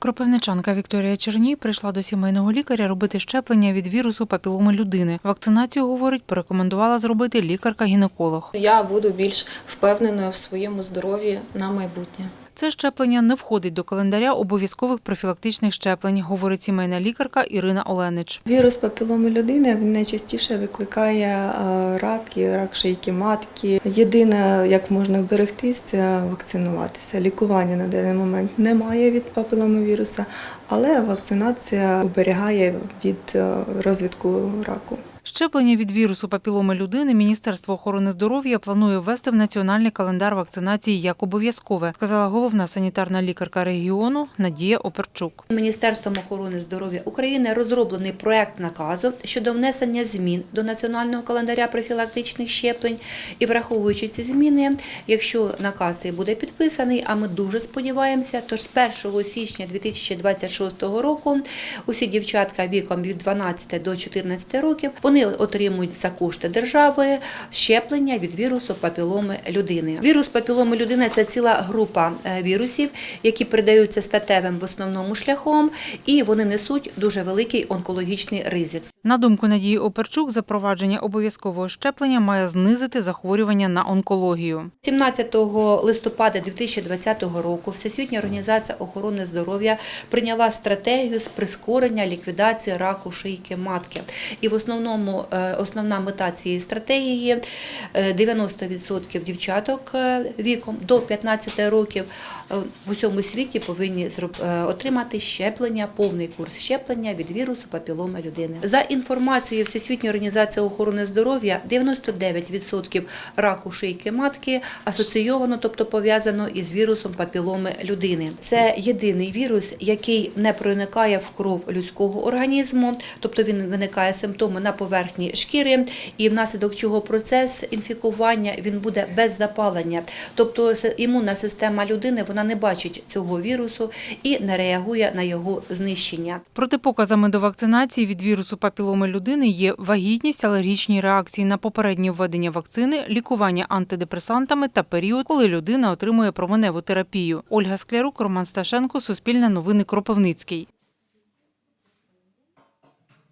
Кропивничанка Вікторія Черній прийшла до сімейного лікаря робити щеплення від вірусу папіломи людини. Вакцинацію, говорить, порекомендувала зробити лікарка-гінеколог. Я буду більш впевненою в своєму здоров'ї на майбутнє. Це щеплення не входить до календаря обов'язкових профілактичних щеплень, говорить сімейна лікарка Ірина Оленич. Вірус папіломи людини він найчастіше викликає е, рак і рак шийки матки. Єдине, як можна вберегтись, це вакцинуватися. Лікування на даний момент немає від папіломовіруса, але вакцинація оберігає від е, розвитку раку. Щеплення від вірусу папіломи людини Міністерство охорони здоров'я планує ввести в національний календар вакцинації як обов'язкове, сказала головна санітарна лікарка регіону Надія Оперчук. Міністерством охорони здоров'я України розроблений проект наказу щодо внесення змін до національного календаря профілактичних щеплень. І враховуючи ці зміни, якщо наказ буде підписаний, а ми дуже сподіваємося, то з 1 січня 2026 року усі дівчатка віком від 12 до 14 років вони отримують за кошти держави щеплення від вірусу папіломи людини. Вірус папіломи людини це ціла група е, вірусів, які передаються статевим в основному шляхом, і вони несуть дуже великий онкологічний ризик. На думку Надії Оперчук, запровадження обов'язкового щеплення має знизити захворювання на онкологію. 17 листопада 2020 року Всесвітня організація охорони здоров'я прийняла стратегію з прискорення ліквідації раку шийки матки. І в основному е, основна мета цієї стратегії е, 90% дівчаток е, віком до 15 років е, в усьому світі повинні е, отримати щеплення, повний курс щеплення від вірусу папіломи людини. За інформацією Всесвітньої організації охорони здоров'я, 99% раку шийки матки асоційовано, тобто пов'язано із вірусом папіломи людини. Це єдиний вірус, який не проникає в кров людського організму, тобто він виникає симптоми на поверхні шкіри, і внаслідок чого процес інфікування він буде без запалення. Тобто імунна система людини вона не бачить цього вірусу і не реагує на його знищення. Протипоказами до вакцинації від вірусу папіломи людини є вагітність, алергічні реакції на попереднє введення вакцини, лікування антидепресантами та період, коли людина отримує променеву терапію. Ольга Склярук, Роман Сташенко, Суспільне новини Кропивницький.